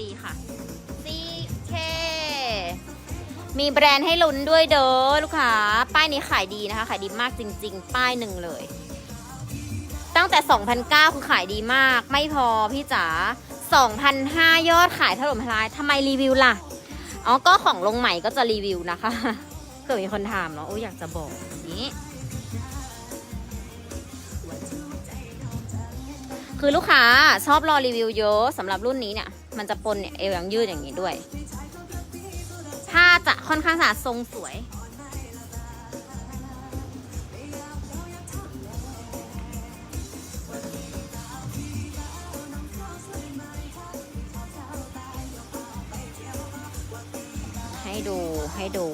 รีค่ะ CK มีแบรนด์ให้ลุ้นด้วยเด้อลูกค้า ป้ายนี้ขายดีนะคะ ขายดีมากจริง ๆ ป้ายหนึ่งเลย ตั้งแต่ 2,009คือขายดีมาก ไม่พอพี่จ๋า2,005ยอดขายถล่มทลายทำไมรีวิวล่ะ อ๋อ ก็ของลงใหม่ก็จะรีวิวนะคะเกิดมีคนถามเนาะโอ้ยอยากจะบอกนี้คือลูกค้าชอบรอรีวิวเยอะสำหรับรุ่นนี้เนี่ย มันจะปนเนี่ยเอวยังยืดอย่างนี้ด้วย ผ้าจะค่อนข้างสะอาดทรงสวย ให้ดูให้ดู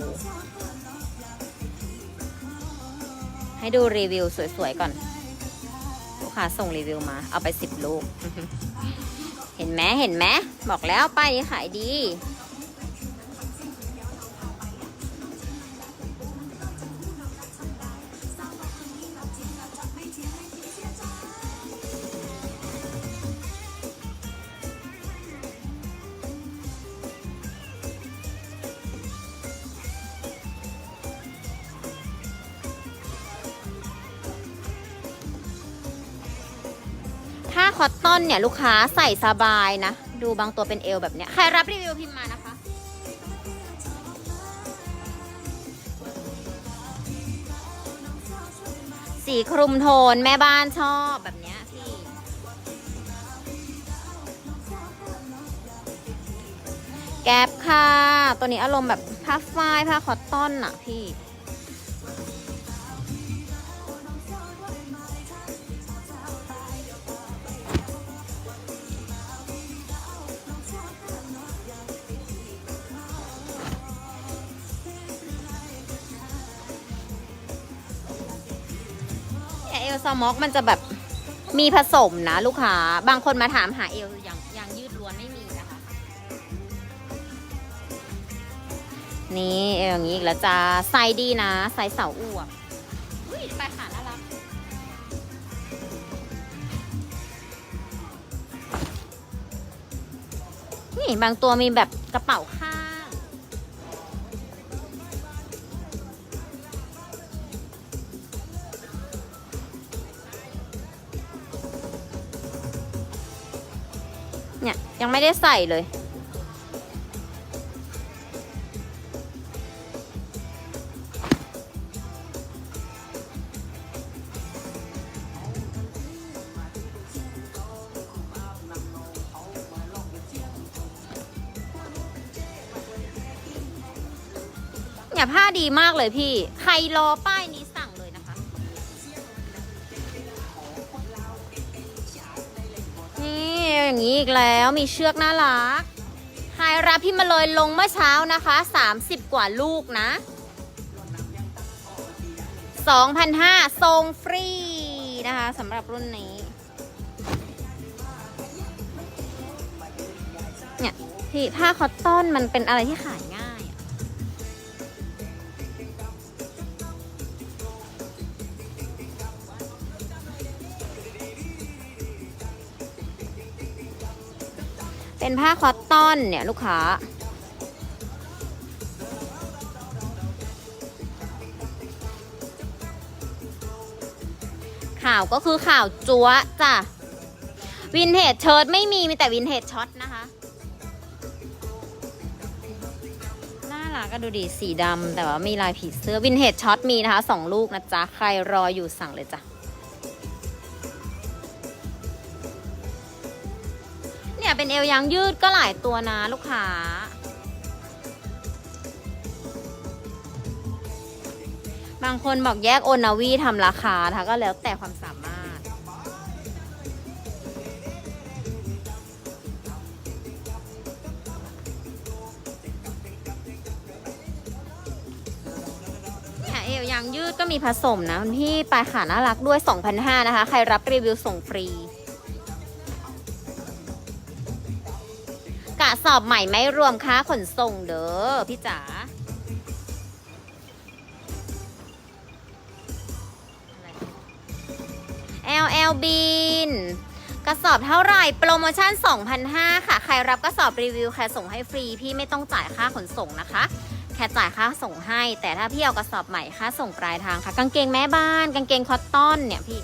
ให้ดูรีวิวสวยๆก่อน ลูกค้าส่งรีวิวมา เอาไปสิบลูก ไหมเห็นไหมบอกแล้วป้ายนี้ขายดี คอตตอนเนี่ยลูกค้าใส่สบายนะ ดูบางตัวเป็นเอวแบบเนี้ย ใครรับรีวิวพิมพ์มานะคะ สีคลุมโทนแม่บ้านชอบแบบเนี้ยพี่ แก๊ปค่ะ ตัวนี้อารมณ์แบบผ้าฝ้ายผ้าคอตตอนอะพี่ ลซามอกมันจะแบบมีผสมนะลูกค้า บางคนมาถามหาเอลอย่างยางยืดล้วนไม่มีนะคะ นี่เอลอย่างนี้อีกแล้วจ้าไซส์ดีนะ ไซส์เสาอวบอุ้ยไปขาน่ารัก นี่บางตัวมีแบบกระเป๋าข้าง ได้ใส่เลย เนี่ยผ้าดีมากเลยพี่ ใครรอป้าย อย่างนี้อีกแล้วมีเชือกน่ารักไฮรับพี่มาเลยลงเมื่อเช้านะคะ 30 กว่าลูกนะ2,005ทรงฟรีนะคะสำหรับรุ่นนี้ เนี่ยพี่ผ้าคอตตอนมันเป็นอะไรที่ขายง่าย เป็นผ้าคอตตอนเนี่ยลูกค้า ข่าวก็คือข่าวจั๊วจ้ะ วินเทจเชิ้ตไม่มี มีแต่วินเทจช็อตนะคะ น่ารักก็ดูดีสีดำแต่ว่ามีลายผีเสื้อวินเทจช็อตมีนะคะสองลูกนะจ๊ะ ใครรออยู่สั่งเลยจ้ะ เป็นเอวยางยืดก็หลายตัวนะลูกค้า บางคนบอกแยกโอนาวีทำราคานะคะก็แล้วแต่ความสามารถเนี่ยเอวยางยืดก็มีผสมนะคุณพี่ปลายขาน่ารักด้วย 2,500นะคะ ใครรับรีวิวส่งฟรี สอบใหม่ไม่รวมค่าขนส่งเด้อพี่จ๋า LL Bean กระสอบเท่าไหร่โปรโมชั่น 2,500 ค่ะ ใครรับกระสอบรีวิวแค่ส่งให้ฟรี พี่ไม่ต้องจ่ายค่าขนส่งนะคะ แค่จ่ายค่าส่งให้ แต่ถ้าพี่เอากระสอบใหม่ค่าส่งปลายทางค่ะ กางเกงแม่บ้าน กางเกงคอตตอนเนี่ยพี่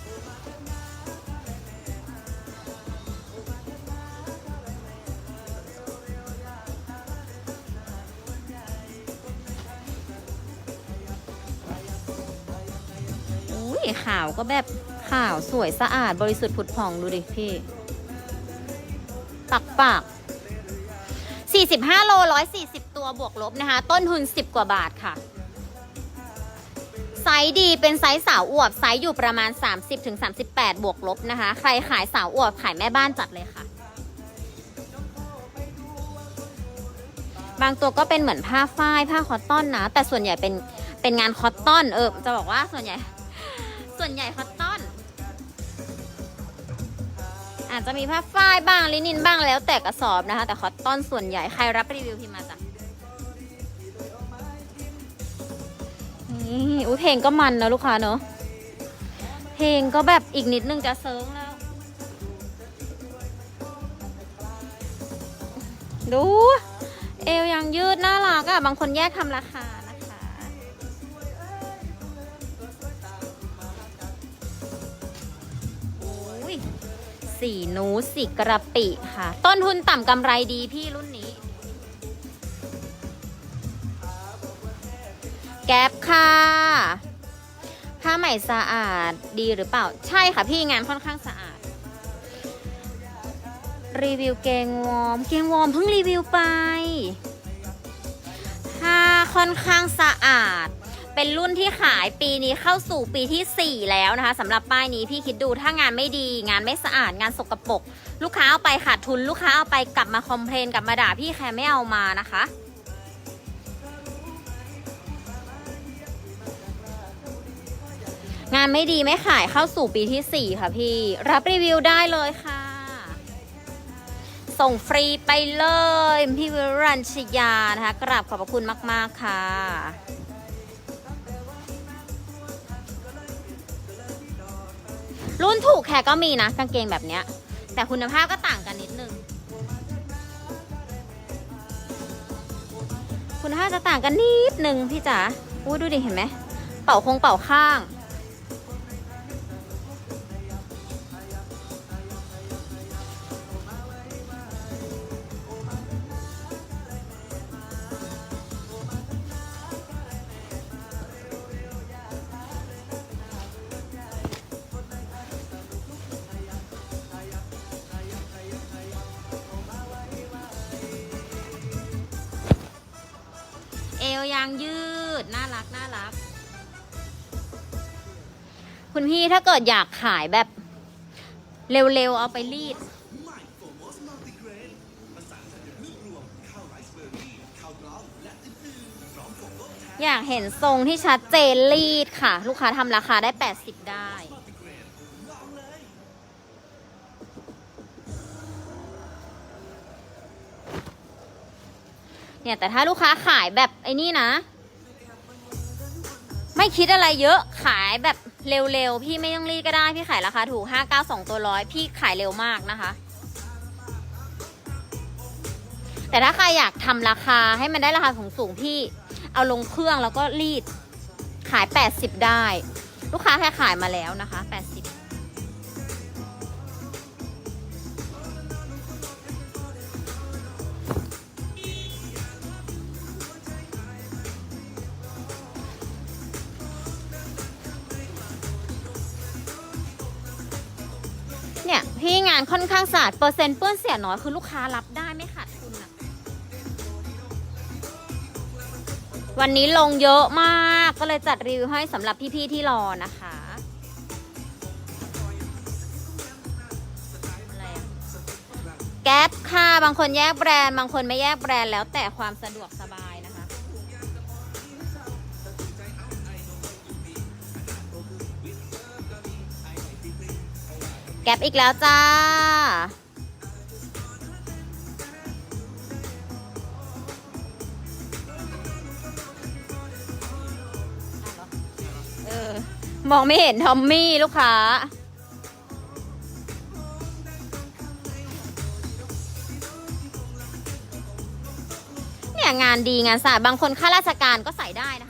ขาวก็แบบขาวสวยสะอาดบริสุทธิ์ผุดผ่องดูดิพี่ ปักปาก45 โล 140 ตัวบวกลบนะคะ ต้นทุน 10 กว่าบาทค่ะ ไซส์ดีเป็นไซส์สาวอวบ ไซส์อยู่ประมาณ 30-38 บวกลบนะคะ ใครขายสาวอวบ ขายแม่บ้านจัดเลยค่ะ บางตัวก็เป็นเหมือนผ้าฝ้าย ผ้าคอตตอนนะ แต่ส่วนใหญ่เป็นเป็นงานคอตตอน เออ จะบอกว่าส่วนใหญ่ ส่วนใหญ่คอตตอน อาจจะมีผ้าฝ้ายบ้างลินินบ้างแล้วแต่กระสอบนะคะ แต่คอตตอนส่วนใหญ่ใครรับรีวิวพิมพ์มาจ้ะนี่อุ้ยเพลงก็มันนะลูกค้าเนอะเพลงก็แบบอีกนิดนึงจะเซิร์งแล้ว ดู เอวยังยืดน่ารักอะบางคนแยกทำราคานะ สีนูสีกระปิค่ะ ต้นทุนต่ำกำไรดีพี่รุ่นนี้ แก๊ปค่ะ ผ้าใหม่สะอาดดีหรือเปล่า ใช่ค่ะพี่งานค่อนข้างสะอาด รีวิวเกงวอร์ม เกงวอร์มเพิ่งรีวิวไปผ้าค่อนข้างสะอาด เป็นรุ่นที่ขายปีนี้เข้าสู่ปีที่ 4 แล้วนะคะสำหรับป้ายนี้พี่คิดดูถ้างานไม่ดี งานไม่สะอาดงานสกปรกลูกค้าเอาไปขาดทุนลูกค้าเอาไปกลับมาคอมเพลนกลับมาด่าพี่แค่ไม่เอามานะคะงานไม่ดีไม่ขายเข้าสู่ปีที่ 4 ค่ะพี่ รับรีวิวได้เลยค่ะ ส่งฟรีไปเลย พี่วิรัญชยานะคะ กราบขอบพระคุณมาก ๆ ค่ะ รุ่นถูกแค่ก็มีนะกางเกงแบบเนี้ย แต่คุณภาพก็ต่างกันนิดนึง คุณภาพจะต่างกันนิดนึงพี่จ๋าอู้ดูดิเห็นไหม เป่าคงเป่าข้าง ยางยืด น่ารักน่ารัก คุณพี่ถ้าเกิดอยากขายแบบ เร็วๆ เอาไปรีด อยากเห็นทรงที่ชัดเจนรีดค่ะ ลูกค้าทำราคาได้ 80 ได้ เนี่ยแต่ถ้าลูกค้าขายแบบไอ้นี่นะ ไม่คิดอะไรเยอะขายแบบเร็วๆ พี่ไม่ต้องรีดก็ได้ พี่ขายราคาถูก 592 ตัวร้อยพี่ขายเร็วมากนะคะ แต่ถ้าใครอยากทำราคาให้มันได้ราคาสูงๆพี่เอาลงเครื่องแล้วก็รีดขาย 80 ได้ ลูกค้าแค่ขายมาแล้วนะคะ 80 เนี่ยพี่งานค่อนข้างสะอาดเปอร์เซ็นต์เปื้อนเสียน้อยคือลูกค้ารับได้ไม่ขาดทุนอะวันนี้ลงเยอะมากก็เลยจัดรีวิวให้สำหรับพี่ๆที่รอนะคะอะไรอะแก๊ปค่ะบางคนแยกแบรนด์ บางคนไม่แยกแบรนด์แล้วแต่ความสะดวกสบาย ก๊ปอีกแล้วจ้า เออ มองไม่เห็นทอมมี่ลูกค้า เนี่ยงานดีงานสะอาดบางคนข้าราชการก็ใส่ได้นะคะ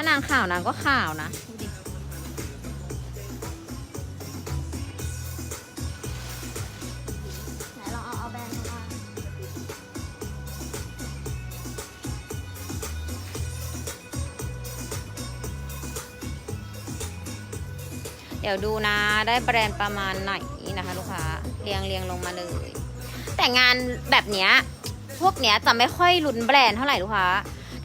ถ้านางข่าวนางก็ข่าวนะดูดิไหนลองเอาเอาแบรนด์มาเดี๋ยวดูนะได้แบรนด์ประมาณไหนนะคะลูกค้าเรียงเรียงลงมาเลย แต่งานแบบเนี้ยพวกเนี้ยจะไม่ค่อยลุ้นแบรนด์เท่าไหร่ลูกค้า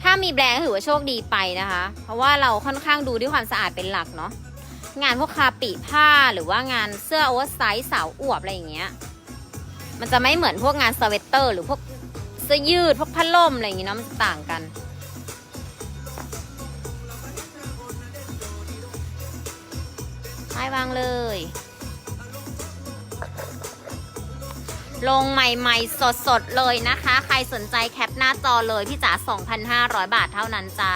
ถ้ามีแบรนด์ก็ถือว่าโชคดีไปนะคะ เพราะว่าเราค่อนข้างดูด้วยความสะอาดเป็นหลักเนาะ งานพวกคาปิผ้าหรือว่างานเสื้อโอเวอร์ไซส์สาวอวบอะไรอย่างเงี้ย มันจะไม่เหมือนพวกงานสเวตเตอร์ หรือพวกเสื้อยืดพวกพัดลมอะไรอย่างเงี้ยเนาะมันจะต่างกันไปวางเลย ลงใหม่ๆ สดๆ เลยนะคะ ใครสนใจแคปหน้าจอเลยพี่จ๋า2,500 บาทเท่านั้นจ้า